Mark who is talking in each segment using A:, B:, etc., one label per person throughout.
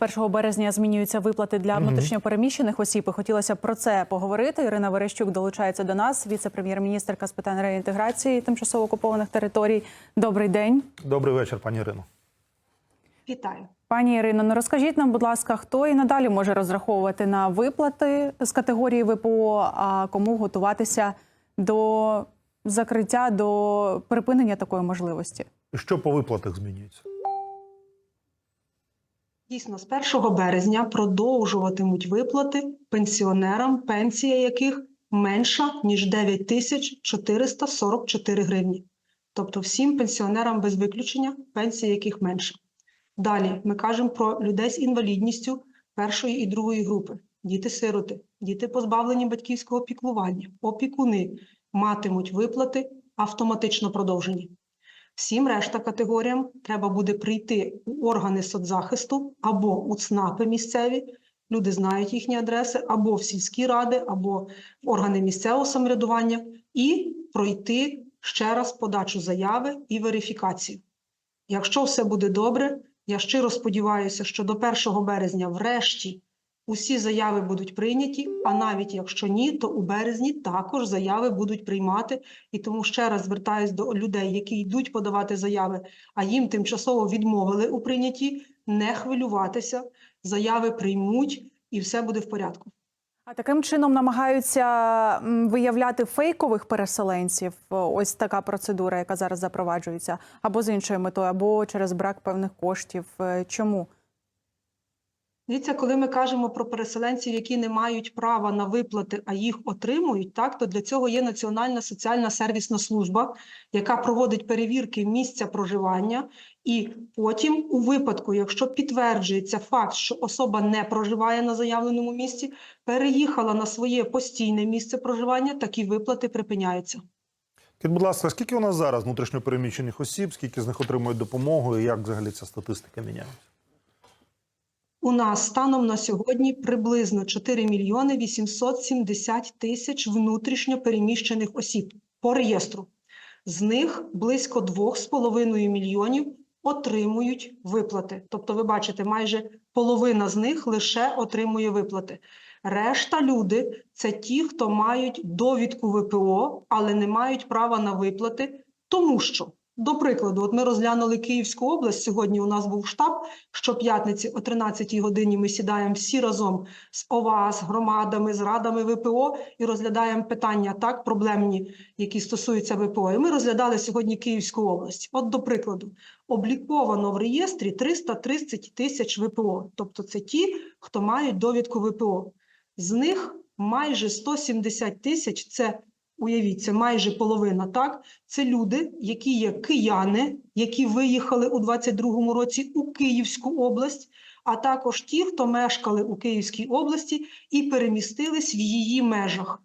A: з 1 березня змінюються виплати для внутрішньопереміщених осіб. І хотілося про це поговорити. Ірина Верещук долучається до нас, віце-прем'єр-міністрка з питань реінтеграції тимчасово окупованих територій. Добрий день,
B: Добрий вечір, пані Ірино.
C: Вітаю.
A: пані Ірино. Ну розкажіть нам, будь ласка, хто і надалі може розраховувати на виплати з категорії ВПО, а кому готуватися до закриття, до припинення такої можливості?
B: Що по виплатах змінюється?
C: Дійсно, з 1 березня продовжуватимуть виплати пенсіонерам, пенсія яких менша ніж 9 тисяч 444 гривні. Тобто всім пенсіонерам без виключення, пенсія яких менша. Далі ми кажемо про людей з інвалідністю першої і другої групи, діти-сироти, діти позбавлені батьківського піклування, опікуни матимуть виплати автоматично продовжені. Всім решта категоріям треба буде прийти у органи соцзахисту або у ЦНАПи місцеві. Люди знають їхні адреси, або в сільські ради, або в органи місцевого самоврядування, і пройти ще раз подачу заяви і верифікацію. Якщо все буде добре, я щиро сподіваюся, що до 1 березня, врешті, усі заяви будуть прийняті. А навіть якщо ні, то у березні також заяви будуть приймати. І тому ще раз звертаюсь до людей, які йдуть подавати заяви, а їм тимчасово відмовили у прийнятті, не хвилюватися, заяви приймуть і все буде в порядку.
A: А таким чином намагаються виявляти фейкових переселенців. Ось така процедура, яка зараз запроваджується, або з іншою метою, або через брак певних коштів. Е, Чому?
C: Дивіться, коли ми кажемо про переселенців, які не мають права на виплати, а їх отримують, так то для цього є Національна соціальна сервісна служба, яка проводить перевірки місця проживання, і потім, у випадку, якщо підтверджується факт, що особа не проживає на заявленому місці, переїхала на своє постійне місце проживання, такі виплати припиняються.
B: Скажіть, будь ласка, скільки у нас зараз внутрішньопереміщених осіб, скільки з них отримують допомогу і як взагалі ця статистика міняється?
C: У нас станом на сьогодні приблизно 4 мільйони 870 тисяч внутрішньо переміщених осіб по реєстру. З них близько 2,5 мільйонів отримують виплати. Тобто, ви бачите, майже половина з них лише отримує виплати. Решта люди це ті, хто мають довідку ВПО, але не мають права на виплати, тому що. До прикладу, от ми розглянули Київську область. Сьогодні у нас був штаб. Щоп'ятниці о 13-й годині ми сідаємо всі разом з ОВА, з громадами, з радами ВПО і розглядаємо питання так проблемні, які стосуються ВПО. І ми розглядали сьогодні Київську область. От, до прикладу, обліковано в реєстрі 330 тисяч ВПО. Тобто, це ті, хто мають довідку ВПО. З них майже 170 тисяч це. Уявіть, це майже половина, так? Це люди, які є кияни, які виїхали у 22-му році у Київську область, а також ті, хто мешкали у Київській області і перемістились в її межах.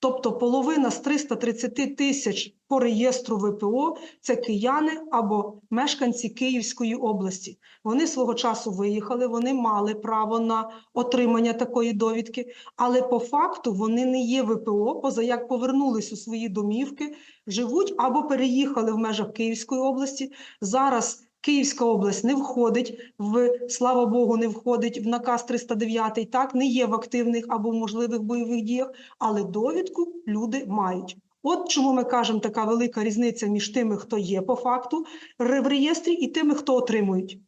C: Тобто половина з 330 тисяч по реєстру ВПО це кияни або мешканці Київської області. Вони свого часу виїхали, вони мали право на отримання такої довідки, але по факту вони не є ВПО, поза як повернулись у свої домівки, живуть або переїхали в межах Київської області. Зараз Київська область не входить в слава Богу, не входить в наказ 309, так не є в активних або в можливих бойових діях, але довідку люди мають. От чому ми кажемо така велика різниця між тими, хто є по факту в реєстрі, і тими, хто отримують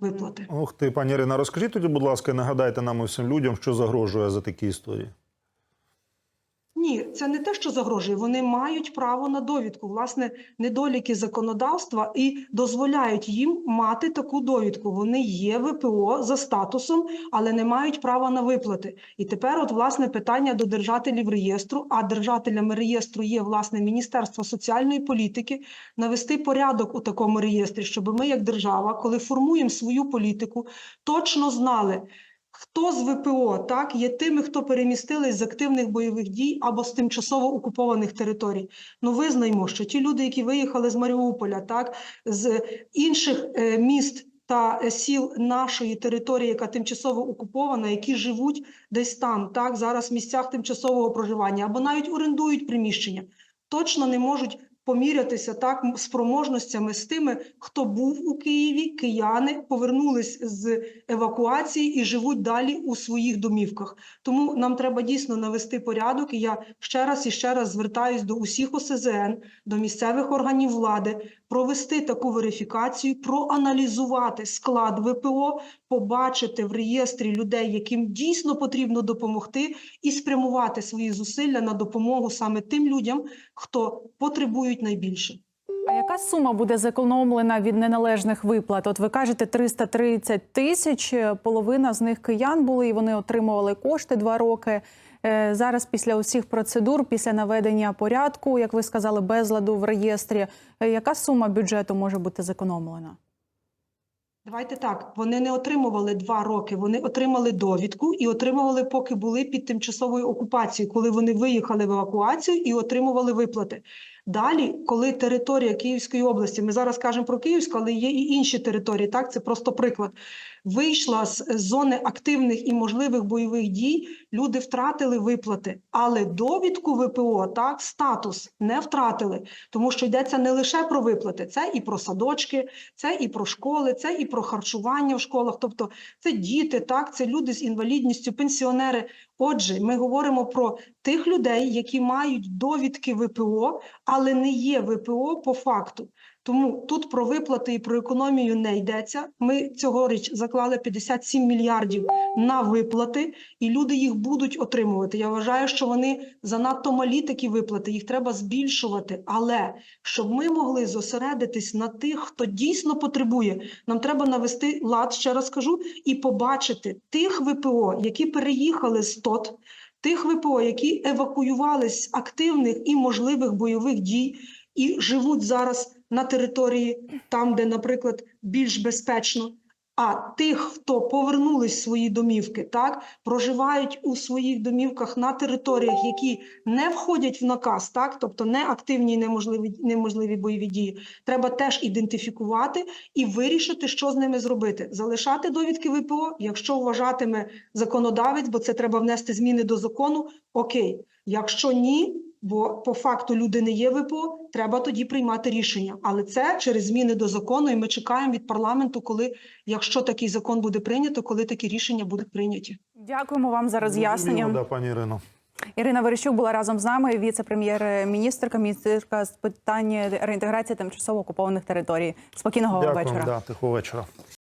C: виплати.
B: Ух ти, пані Ірина, розкажіть тоді, будь ласка, і нагадайте нам і всім людям, що загрожує за такі історії.
C: Ні, це не те, що загрожує. Вони мають право на довідку. Власне, недоліки законодавства і дозволяють їм мати таку довідку. Вони є ВПО за статусом, але не мають права на виплати. І тепер, от власне, питання до держателів реєстру. А держателями реєстру є власне Міністерство соціальної політики. Навести порядок у такому реєстрі, щоб ми, як держава, коли формуємо свою політику, точно знали. Хто з ВПО так є тими, хто перемістились з активних бойових дій або з тимчасово окупованих територій? Ну визнаймо, що ті люди, які виїхали з Маріуполя, так з інших е, міст та е, сіл нашої території, яка тимчасово окупована, які живуть десь там, так зараз в місцях тимчасового проживання, або навіть орендують приміщення, точно не можуть помірятися так спроможностями з тими, хто був у Києві, кияни повернулись з евакуації і живуть далі у своїх домівках. Тому нам треба дійсно навести порядок. І я ще раз і ще раз звертаюсь до усіх ОСЗН, до місцевих органів влади, провести таку верифікацію, проаналізувати склад ВПО, побачити в реєстрі людей, яким дійсно потрібно допомогти, і спрямувати свої зусилля на допомогу саме тим людям, хто потребують найбільше.
A: А яка сума буде зекономлена від неналежних виплат? От ви кажете 330 тисяч. е, Половина з них киян були, і вони отримували кошти два роки. Е, Зараз після усіх процедур, після наведення порядку, як ви сказали, безладу в реєстрі, е, яка сума бюджету може бути зекономлена?
C: Давайте так. Вони не отримували два роки. Вони отримали довідку і отримували, поки були під тимчасовою окупацією, коли вони виїхали в евакуацію і отримували виплати. Далі, коли територія Київської області, ми зараз кажемо про Київську, але є і інші території. Так, це просто приклад. Вийшла з зони активних і можливих бойових дій. Люди втратили виплати, але довідку ВПО, так, статус не втратили, тому що йдеться не лише про виплати, це і про садочки, це і про школи, це і про харчування в школах. Тобто це діти, так, це люди з інвалідністю, пенсіонери. Отже, ми говоримо про тих людей, які мають довідки ВПО, але не є ВПО по факту. Тому тут про виплати і про економію не йдеться. Ми цьогоріч заклали 57 мільярдів на виплати, і люди їх будуть отримувати. Я вважаю, що вони занадто малі такі виплати, їх треба збільшувати. Але щоб ми могли зосередитись на тих, хто дійсно потребує, нам треба навести лад, ще раз кажу, і побачити тих ВПО, які переїхали з ТОТ, тих ВПО, які евакуювались з активних і можливих бойових дій і живуть зараз на території, там, де, наприклад, більш безпечно. А тих, хто повернулись в свої домівки, так проживають у своїх домівках на територіях, які не входять в наказ, так тобто не активні неможливі, неможливі бойові дії, треба теж ідентифікувати і вирішити, що з ними зробити. Залишати довідки ВПО, якщо вважатиме законодавець, бо це треба внести зміни до закону. Окей, якщо ні, бо по факту люди не є ВПО, треба тоді приймати рішення. Але це через зміни до закону, і ми чекаємо від парламенту, коли, якщо такий закон буде прийнято, коли такі рішення будуть прийняті.
A: Дякуємо вам за роз'яснення.
B: Да, пані Ірино.
A: Ірина Верещук була разом з нами, віце-прем'єр-міністрка, міністерка з питань реінтеграції тимчасово окупованих територій. Спокійного
B: Дякую,
A: вечора.
B: да, тихого вечора.